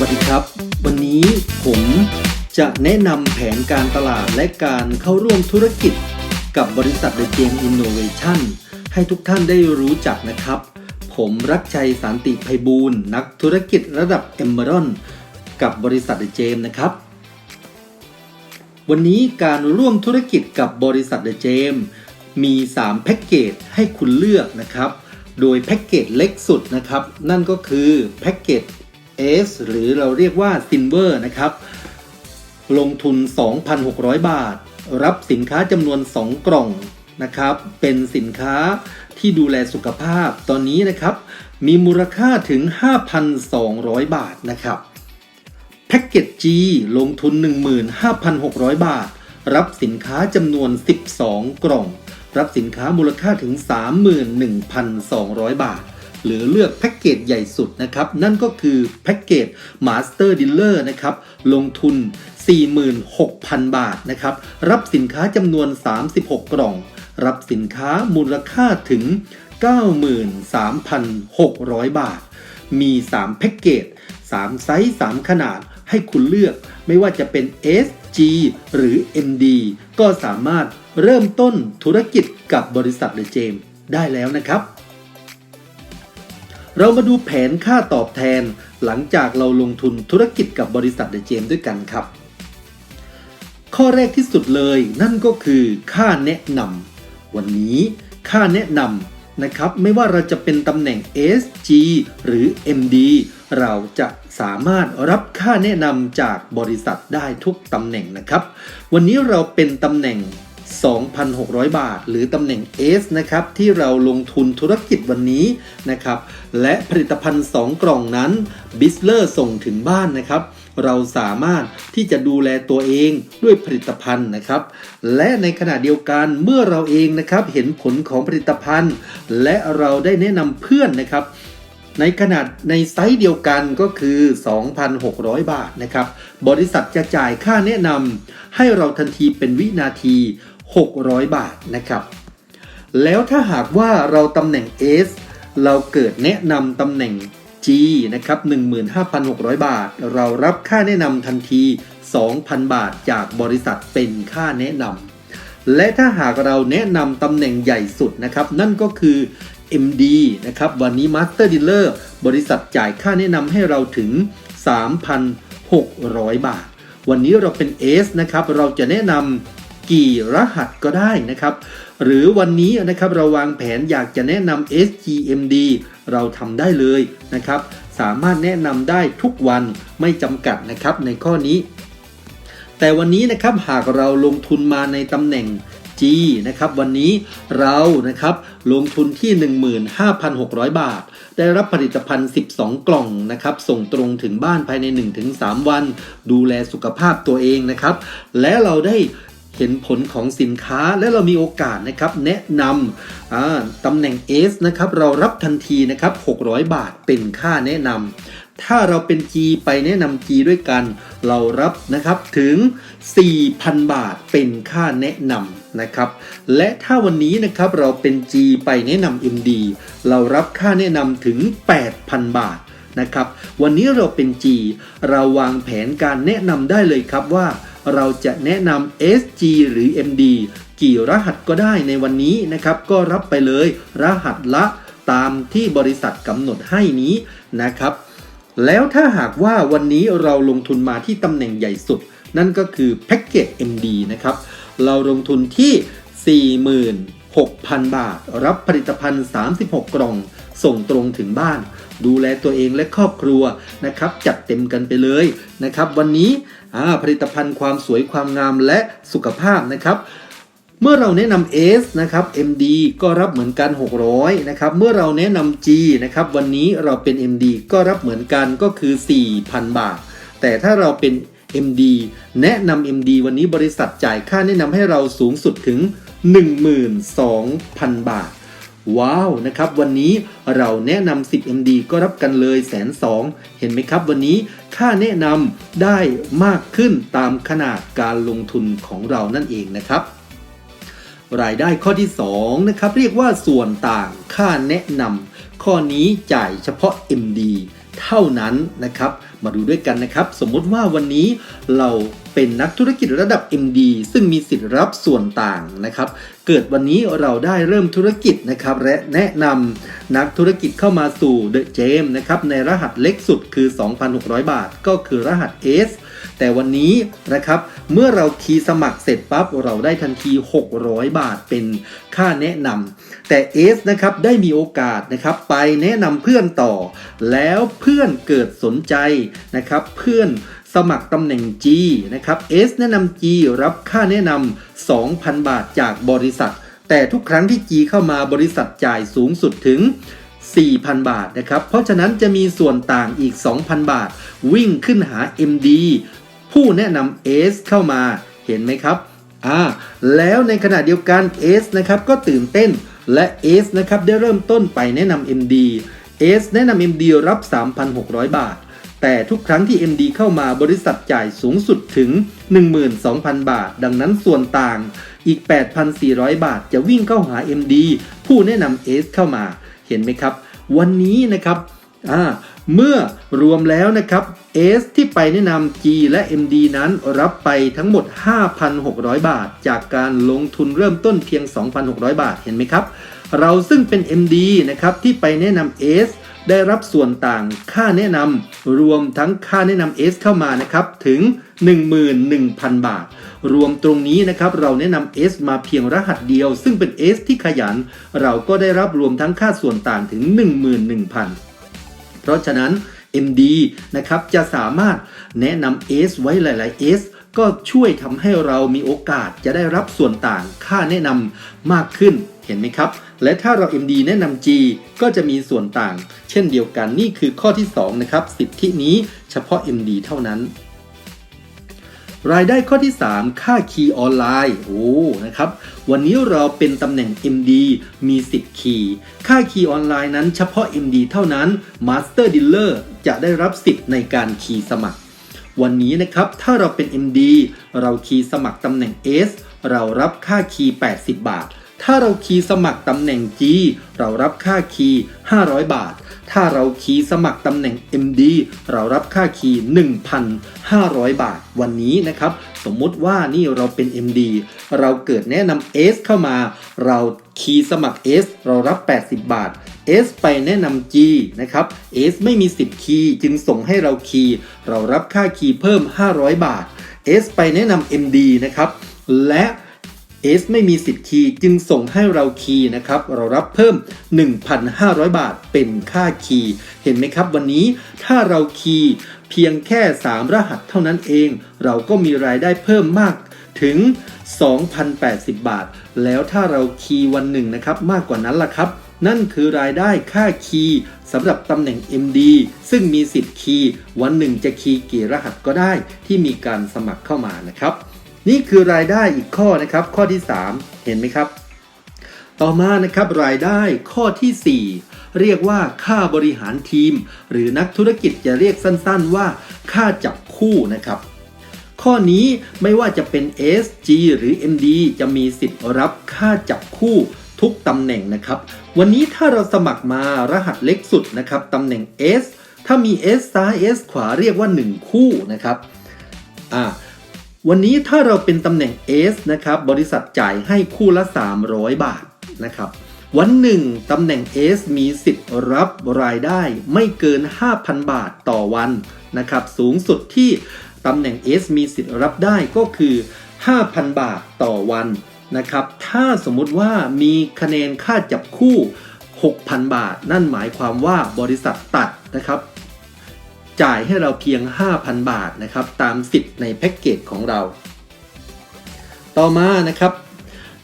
วัสดีครับ วันนี้ผมจะแนะนำแผนการตลาดและการเข้าร่วมธุรกิจ กับบริษัท The Game Innovation ให้ทุกท่านได้รู้จักนะครับ ผมรักชัยสันติไพบูลย์นักธุรกิจระดับ e m e r o n กับบริษัท The Game นะครับ วันนี้การร่วมธุรกิจกับบริษัท The Gem มี 3 แพ็กเกจให้คุณเลือกนะครับ โดยแพ็กเกจเล็กสุดนะครับ นั่นก็คือแพ็กเกจ S หรือเราเรียกว่า Silver นะครับ ลงทุน 2,600 บาท รับสินค้าจำนวน 2 กล่องนะครับ เป็นสินค้าที่ดูแลสุขภาพ ตอนนี้นะครับ มีมูลค่าถึง 5,200 บาทนะครับแพ็กเกจ G ลงทุน 15,600 บาท รับสินค้าจำนวน 12 กล่อง รับสินค้ามูลค่าถึง 31,200 บาท หรือเลือกแพ็กเกจใหญ่สุดนะครับ นั่นก็คือแพ็กเกจ Master Dealer นะครับ ลงทุน 46,000 บาทนะครับ รับสินค้าจำนวน 36 กล่อง รับสินค้ามูลค่าถึง 93,600 บาท มี 3 แพ็กเกจ 3 ไซส์ 3 ขนาดให้คุณเลือกไม่ว่าจะเป็น S G หรือ MD ก็สามารถเริ่มต้นธุรกิจกับบริษัทเดอะเจมได้แล้วนะครับ เรามาดูแผนค่าตอบแทน หลังจากเราลงทุนธุรกิจกับบริษัทเดเจมด้วยกันครับ ข้อแรกที่สุดเลยนั่นก็คือค่าแนะนำวันนี้ค่าแนะนำนะครับ ไม่ว่าเราจะเป็นตำแหน่ง SG หรือ MD เราจะสามารถรับค่าแนะนำจากบริษัทได้ทุกตำแหน่งนะครับ วันนี้เราเป็นตำแหน่ง 2,600 บาท หรือตำแหน่ง S นะครับ ที่เราลงทุนธุรกิจวันนี้นะครับ และผลิตภัณฑ์ 2 กล่องนั้นบิสเลอร์ส่งถึงบ้านนะครับ เราสามารถที่จะดูแลตัวเองด้วยผลิตภัณฑ์นะครับ และในขณะเดียวกันเมื่อเราเองนะครับเห็นผลของผลิตภัณฑ์ และเราได้แนะนำเพื่อนนะครับในขนาดในไซส์เดียวกันก็คือ 2,600 บาทนะครับ บริษัทจะจ่ายค่าแนะนำให้เราทันทีเป็นวินาที 600 บาทนะครับ แล้วถ้าหากว่าเราตำแหน่ง S เราเกิดแนะนำตำแหน่ง G นะครับ15,600 บาท เรารับค่าแนะนำทันที 2,000 บาทจากบริษัทเป็นค่าแนะนำและถ้าหากเราแนะนำตำแหน่งใหญ่สุดนะครับ นั่นก็คือ MD นะครับวันนี้ Master Dealer บริษัทจ่ายค่าแนะนำให้เราถึง 3,600 บาท วันนี้เราเป็น S นะครับ เราจะแนะนำ กี่รหัสก็ได้นะครับ หรือวันนี้นะครับเราวางแผนอยากจะแนะนำ SGMD เราทำได้เลยนะครับ สามารถแนะนำได้ทุกวันไม่จำกัดนะครับในข้อนี้ แต่วันนี้นะครับหากเราลงทุนมาในตำแหน่ง G นะครับวันนี้เรานะครับลงทุนที่ 15,600 บาท ได้รับผลิตภัณฑ์ 12 กล่องนะครับส่งตรงถึงบ้านภายใน 1-3 วัน ดูแลสุขภาพตัวเองนะครับ และเราได้ เห็นผลของสินค้าและเรามีโอกาสนะครับแนะนำตำแหน่ง S นะครับเรารับทันทีนะครับ600 บาทเป็นค่าแนะนำถ้าเราเป็น G ไปแนะนำ G ด้วยกัน เรารับนะครับถึง 4,000 บาทเป็นค่าแนะนำนะครับและถ้าวันนี้นะครับเราเป็น G ไปแนะนำ MD เรารับค่าแนะนำถึง 8,000 บาทนะครับ วันนี้เราเป็น G เราวางแผนการแนะนำได้เลยครับว่า เราจะแนะนำ SG หรือ MD กี่รหัสก็ได้ในวันนี้นะครับ ก็รับไปเลยรหัสละตามที่บริษัทกำหนดให้นี้นะครับ แล้วถ้าหากว่าวันนี้เราลงทุนมาที่ตำแหน่งใหญ่สุด นั่นก็คือแพ็กเกจ MD นะครับ เราลงทุนที่ 46,000 บาท รับผลิตภัณฑ์ 36 กล่อง ส่งตรงถึงบ้าน ดูแลตัวเองและครอบครัวนะครับ จัดเต็มกันไปเลยนะครับ วันนี้ ผลิตภัณฑ์ความสวยความงามและสุขภาพนะครับเมื่อเราแนะนำ S นะครับ MD ก็รับเหมือนกัน 600 นะครับ เมื่อเราแนะนำ G นะครับ วันนี้เราเป็น MD ก็รับเหมือนกันก็คือ 4,000 บาท แต่ถ้าเราเป็น MD แนะนำ MD วันนี้บริษัทจ่ายค่าแนะนำให้เราสูงสุดถึง 12,000 บาท ว้าว นะครับ วันนี้เราแนะนำ10 MD ก็รับกันเลยแสนสองเห็นไหมครับ วันนี้ ค่าแนะนำได้มากขึ้นตามขนาดการลงทุนของเรานั่นเองนะครับ รายได้ข้อที่2นะครับเรียกว่าส่วนต่างค่าแนะนำข้อนี้จ่ายเฉพาะ MD เท่านั้นนะครับ มาดูด้วยกันนะครับ สมมติว่าวันนี้เรา เป็นนักธุรกิจระดับ MD ซึ่งมีสิทธิ์รับส่วนต่างนะครับ เกิดวันนี้เราได้เริ่มธุรกิจนะครับ และแนะนำนักธุรกิจเข้ามาสู่ The Gem นะครับ ในรหัสเล็กสุดคือ 2,600 บาท ก็คือรหัส S แต่วันนี้นะครับ เมื่อเราคีย์สมัครเสร็จปั๊บ เราได้ทันที 600 บาทเป็นค่าแนะนำแต่ S นะครับ ได้มีโอกาสนะครับไปแนะนำเพื่อนต่อ แล้วเพื่อนเกิดสนใจนะครับ เพื่อน สมัครตำแหน่ง G นะครับ S แนะนำ G รับค่าแนะนำ 2,000 บาทจากบริษัท แต่ทุกครั้งที่ G เข้ามาบริษัทจ่ายสูงสุดถึง 4,000 บาทนะครับ เพราะฉะนั้นจะมีส่วนต่างอีก 2,000 บาท วิ่งขึ้นหา MD ผู้แนะนำ S เข้ามาเห็นไหมครับอ่าแล้วในขณะเดียวกัน S นะครับก็ตื่นเต้นและ S นะครับได้เริ่มต้นไปแนะนำ MD S แนะนำ MD รับ 3,600 บาท แต่ทุกครั้งที่ MD เข้ามาบริษัทจ่ายสูงสุดถึง 12,000 บาท ดังนั้นส่วนต่างอีก 8,400 บาทจะวิ่งเข้าหา MD ผู้แนะนำ S เข้ามาเห็นไหมครับ วันนี้นะครับเมื่อรวมแล้วนะครับ S ที่ไปแนะนำ G และ MD นั้นรับไปทั้งหมด 5,600 บาท จากการลงทุนเริ่มต้นเพียง 2,600 บาทเห็นไหมครับ เราซึ่งเป็น MD นะครับที่ไปแนะนำ S ได้รับส่วนต่างค่าแนะนำรวมทั้งค่าแนะนำ S เข้ามานะครับถึง 11,000 บาท รวมตรงนี้นะครับเราแนะนำ S มาเพียงรหัสเดียว ซึ่งเป็น S ที่ขยัน เราก็ได้รับรวมทั้งค่าส่วนต่างถึง 11,000 เพราะฉะนั้น MD นะครับจะสามารถแนะนำ S ไว้หลายๆ S ก็ช่วยทำให้เรามีโอกาสจะได้รับส่วนต่างค่าแนะนำมากขึ้น เห็นไหมครับ และถ้าเรา MD แนะนำ G ก็จะมีส่วนต่าง เช่นเดียวกันนี่คือข้อที่ 2 นะครับ สิทธินี้เฉพาะ MD เท่านั้น รายได้ข้อที่ 3 ค่าคีย์ออนไลน์โอ้นะครับ วันนี้เราเป็นตำแหน่ง MD มีสิทธิ์คีย์ค่าคีย์ออนไลน์นั้นเฉพาะ MD เท่านั้น Master Dealer จะได้รับสิทธิ์ในการคีย์สมัคร วันนี้นะครับถ้าเราเป็น MD เราคีย์สมัครตำแหน่ง S เรารับค่าคีย์80 บาท ถ้าเราคีย์สมัครตำแหน่ง G เรารับค่าคีย์500 บาท ถ้าเราคีย์สมัครตำแหน่ง MD เรารับค่าคีย์1,500 บาท วันนี้นะครับ สมมุติว่านี่เราเป็น MD เราเกิดแนะนำ S เข้ามา เราคีย์สมัคร S เรารับ 80 บาท S ไปแนะนำ G นะครับ S ไม่มีสิทธิ์คีย์จึงส่งให้เราคีย์เรารับค่าคีย์เพิ่ม 500 บาท S ไปแนะนำ MD นะครับ และ S ไม่มีสิทธิ์คีย์จึงส่งให้เราคีย์นะครับ เรารับเพิ่ม 1,500 บาทเป็นค่าคีย์เห็นไหมครับวันนี้ถ้าเราคีย์เพียงแค่ 3 รหัสเท่านั้นเอง เราก็มีรายได้เพิ่มมากถึง 2,080 บาท แล้วถ้าเราคีย์วันหนึ่งนะครับมากกว่านั้นล่ะครับ นั่นคือรายได้ค่าคีย์สำหรับตำแหน่ง MD ซึ่งมีสิทธิ์คีย์วันหนึ่งจะคีย์กี่รหัสก็ได้ที่มีการสมัครเข้ามานะครับ นี่คือรายได้อีกข้อนะครับ ข้อที่ 3 เห็นไหมครับ ต่อมานะครับรายได้ข้อที่ 4 เรียกว่าค่าบริหารทีม หรือนักธุรกิจจะเรียกสั้นๆว่า ค่าจับคู่นะครับ ข้อนี้ไม่ว่าจะเป็น SG หรือ MD จะมีสิทธิ์รับค่าจับคู่ทุกตำแหน่งนะครับ วันนี้ถ้าเราสมัครมารหัสเล็กสุดนะครับตำแหน่ง S ถ้ามี S ซ้าย S ขวาเรียกว่า 1 คู่นะครับ อ่า วันนี้ถ้าเราเป็นตำแหน่ง S นะครับ บริษัทจ่ายให้คู่ละ 300 บาทนะครับ วันหนึ่งตำแหน่ง S มีสิทธิ์รับรายได้ไม่เกิน 5,000 บาทต่อวันนะครับ สูงสุดที่ตำแหน่ง S มีสิทธิ์รับได้ก็คือ 5,000 บาทต่อวันนะครับ ถ้าสมมุติว่ามีคะแนนค่าจับคู่ 6,000 บาท นั่นหมายความว่าบริษัทตัดนะครับ จ่ายให้เราเพียง 5,000 บาทนะครับตามสิทธิ์ในแพ็กเกจของเรา ต่อมานะครับ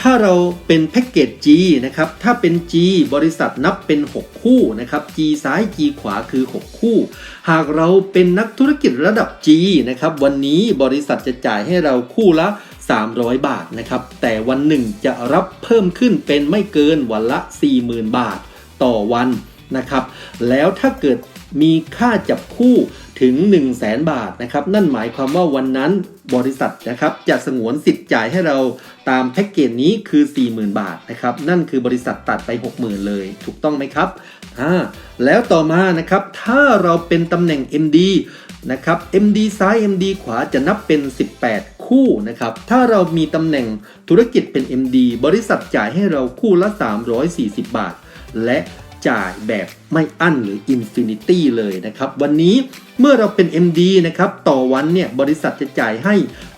ถ้าเราเป็นแพ็กเกจ G นะครับถ้าเป็น G บริษัทนับเป็น 6 คู่นะครับ G ซ้าย G ขวาคือ 6 คู่ หากเราเป็นนักธุรกิจระดับ G นะครับวันนี้บริษัทจะจ่ายให้เราคู่ละ 300 บาทนะครับแต่วันหนึ่งจะรับเพิ่มขึ้นเป็นไม่เกินวันละ 40,000 บาทต่อวันนะครับแล้วถ้าเกิด มีค่าจับคู่ถึง 1 0 0 0 0แสนบาทนะครับ นั่นหมายความว่าวันนั้นบริษัทนะครับจะสงวนสิทธิ์จ่ายให้เราตามแพ็กเกจนี้คือ 40,000 บาทนะครับ นั่นคือบริษัทตัดไป 60,000 เลยถูกต้องไหมครับอ่าแล้วต่อมานะครับถ้าเราเป็นตำแหน่ง MD นะครับ MD ซ้าย MD ขวาจะนับเป็น 18 คู่นะครับ ถ้าเรามีตำแหน่งธุรกิจเป็น MD บริษัทจ่ายให้เราคู่ละ 340 บาท และ จ่ายแบบไม่อั้นหรือ Infinity เลยนะครับ วันนี้เมื่อเราเป็น MD นะครับ ต่อวันเนี่ยบริษัทจะจ่ายให้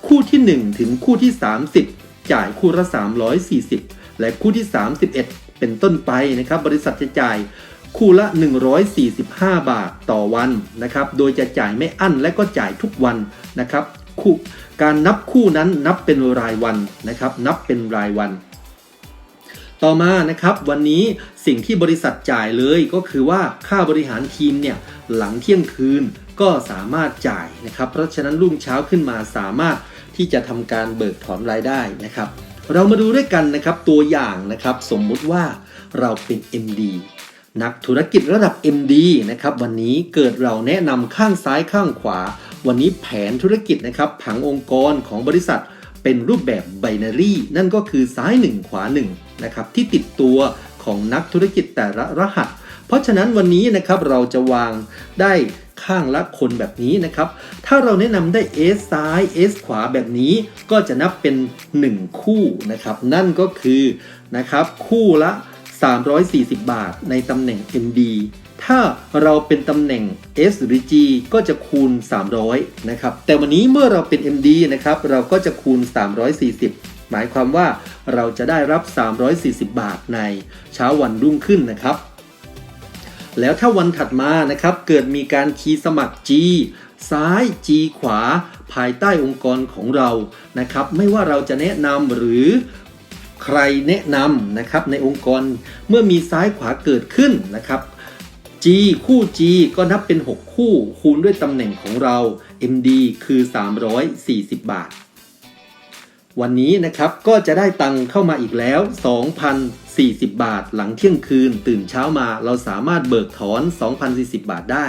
คู่ที่ 1 ถึงคู่ที่ 30 จ่ายคู่ละ 340 และคู่ที่ 31 เป็นต้นไปนะครับ บริษัทจะจ่ายคู่ละ 145 บาทต่อวันนะครับ โดยจะจ่ายไม่อั้นและก็จ่ายทุกวันนะครับคู่การนับคู่นั้นนับเป็นรายวันนะครับ นับเป็นรายวัน ต่อมานะครับวันนี้สิ่งที่บริษัทจ่ายเลยก็คือว่าค่าบริหารทีมเนี่ยหลังเที่ยงคืนก็สามารถจ่ายนะครับ เพราะฉะนั้นรุ่งเช้าขึ้นมาสามารถที่จะทำการเบิกถอนรายได้นะครับ เรามาดูด้วยกันนะครับตัวอย่างนะครับสมมุติว่าเราเป็น MD นักธุรกิจระดับ MD นะครับวันนี้เกิดเราแนะนำข้างซ้ายข้างขวา วันนี้แผนธุรกิจนะครับผังองค์กรของบริษัท เป็นรูปแบบไบนารีนั่นก็คือซ้าย 1 ขวา1นะครับที่ติดตัวของนักธุรกิจแต่ละรหัส เพราะฉะนั้นวันนี้นะครับเราจะวางได้ข้างละคนแบบนี้นะครับ ถ้าเราแนะนำได้ S ซ้าย S ขวาแบบนี้ก็จะนับเป็น 1 คู่นะครับ นั่นก็คือนะครับคู่ละ 340 บาทในตำแหน่ง MD ถ้าเราเป็นตำแหน่ง S หรือ G ก็จะคูณ 300 นะครับ แต่วันนี้เมื่อเราเป็น MD นะครับ เราก็จะคูณ 340 หมายความว่าเราจะได้รับ 340 บาทในเช้าวันรุ่งขึ้นนะครับ แล้วถ้าวันถัดมานะครับ เกิดมีการคีย์สมัคร G ซ้าย G ขวา ภายใต้องค์กรของเรา นะครับ ไม่ว่าเราจะแนะนำหรือใครแนะนำนะครับในองค์กรเมื่อมีซ้ายขวาเกิดขึ้นนะครับ G คู่ G ก็นับเป็น 6 คู่คูณด้วยตำแหน่งของเรา MD คือ 340 บาท วันนี้นะครับก็จะได้ตังเข้ามาอีกแล้ว 2,040 บาท หลังเที่ยงคืน ตื่นเช้ามาเราสามารถเบิกถอน 2,040 บาทได้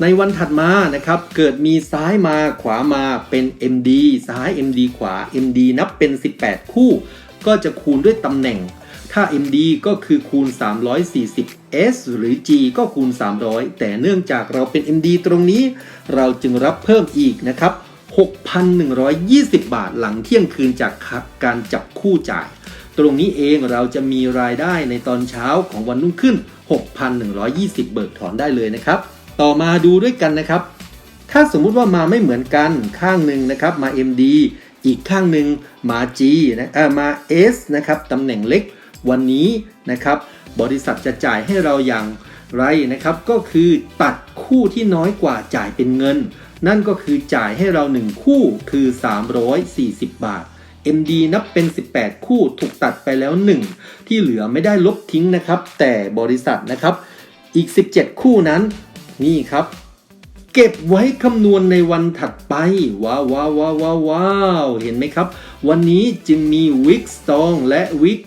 ในวันถัดมานะครับ เกิดมีซ้ายมาขวามาเป็น MD ซ้าย MD ขวา MD นับเป็น 18 คู่ ก็จะคูณด้วยตำแหน่ง ถ้า MD ก็คือคูณ 340 S หรือ G ก็คูณ 300 แต่เนื่องจากเราเป็น MD ตรงนี้ เราจึงรับเพิ่มอีกนะครับ 6,120 บาทหลังเที่ยงคืนจากการจับคู่จ่าย ตรงนี้เองเราจะมีรายได้ในตอนเช้าของวันรุ่งขึ้น 6,120 เบิกถอนได้เลยนะครับ ต่อมาดูด้วยกันนะครับ ถ้าสมมุติว่ามาไม่เหมือนกันข้างหนึ่งนะครับมา MD อีกข้างหนึ่งมา G นะเออมา S นะครับตำแหน่งเล็ก วันนี้นะครับ บริษัทจะจ่ายให้เราอย่างไรนะครับ ก็คือตัดคู่ที่น้อยกว่าจ่ายเป็นเงิน นั่นก็คือจ่ายให้เรา 1 คู่คือ 340 บาท MD นับเป็น 18 คู่ถูกตัดไปแล้ว 1 ที่เหลือไม่ได้ลบทิ้งนะครับ แต่บริษัทนะครับ อีก 17 คู่นั้น นี่ครับ เก็บไว้คำนวณในวันถัดไป ว้าวว้าวว้าวว้าวเห็นไหมครับ วันนี้จึงมีวิกสตองและวิก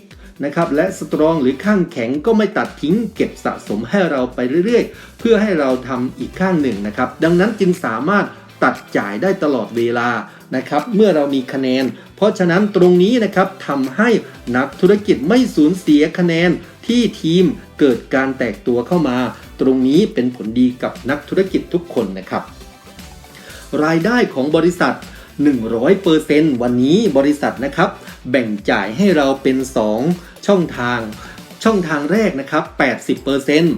นะครับและสตรองหรือข้างแข็งก็ไม่ตัดทิ้งเก็บสะสมให้เราไปเรื่อยๆ เพื่อให้เราทำอีกข้างหนึ่งนะครับ ดังนั้นจึงสามารถตัดจ่ายได้ตลอดเวลานะครับเมื่อเรามีคะแนน เพราะฉะนั้นตรงนี้นะครับทำให้นักธุรกิจไม่สูญเสียคะแนนที่ทีมเกิดการแตกตัวเข้ามา ตรงนี้เป็นผลดีกับนักธุรกิจทุกคนนะครับ รายได้ของบริษัท 100%วันนี้บริษัทนะครับ แบ่งจ่ายให้เราเป็น 2 ช่องทาง ช่องทางแรกนะครับ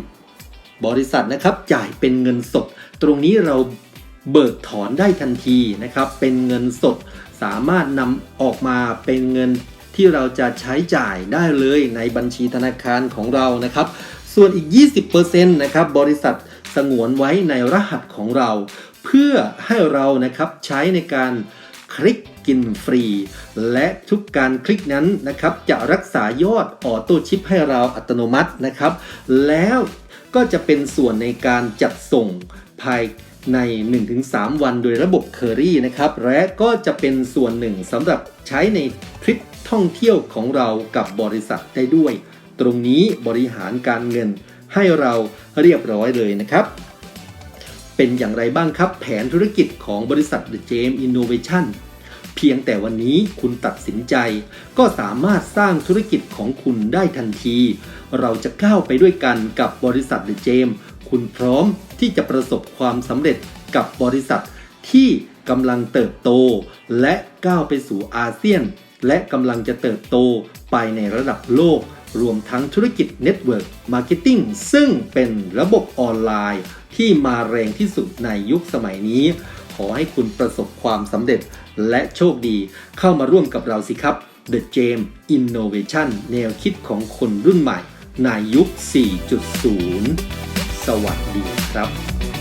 80%บริษัทนะครับจ่ายเป็นเงินสด ตรงนี้เราเบิกถอนได้ทันทีนะครับ เป็นเงินสดสามารถนำออกมาเป็นเงินที่เราจะใช้จ่ายได้เลยในบัญชีธนาคารของเรานะครับ ส่วนอีก 20%นะครับบริษัทสงวนไว้ในรหัสของเรา เพื่อให้เรานะครับใช้ในการ คลิกกินฟรี และทุกการคลิกนั้นนะครับจะรักษายอดออโต้ชิปให้เราอัตโนมัตินะครับ แล้วก็จะเป็นส่วนในการจัดส่งภายใน 1-3 วันโดยระบบเคอรี่นะครับ และก็จะเป็นส่วนหนึ่งสำหรับใช้ในทริปท่องเที่ยวของเรากับบริษัทได้ด้วย ตรงนี้บริหารการเงินให้เราเรียบร้อยเลยนะครับ เป็นอย่างไรบ้างครับ แผนธุรกิจของบริษัท The James Innovation เพียงแต่วันนี้คุณตัดสินใจ ก็สามารถสร้างธุรกิจของคุณได้ทันที เราจะก้าวไปด้วยกันกับบริษัท The James คุณพร้อมที่จะประสบความสำเร็จกับบริษัทที่กำลังเติบโต และก้าวไปสู่อาเซียน และกำลังจะเติบโตไปในระดับโลก รวมทั้งธุรกิจเน็ตเวิร์กมาร์เก็ตติ้งซึ่งเป็นระบบออนไลน์ ที่มาแรงที่สุดในยุคสมัยนี้ ขอให้คุณประสบความสำเร็จและโชคดีเข้ามาร่วมกับเราสิครับ The James Innovation แนวคิดของคนรุ่นใหม่ในยุค 4.0 สวัสดีครับ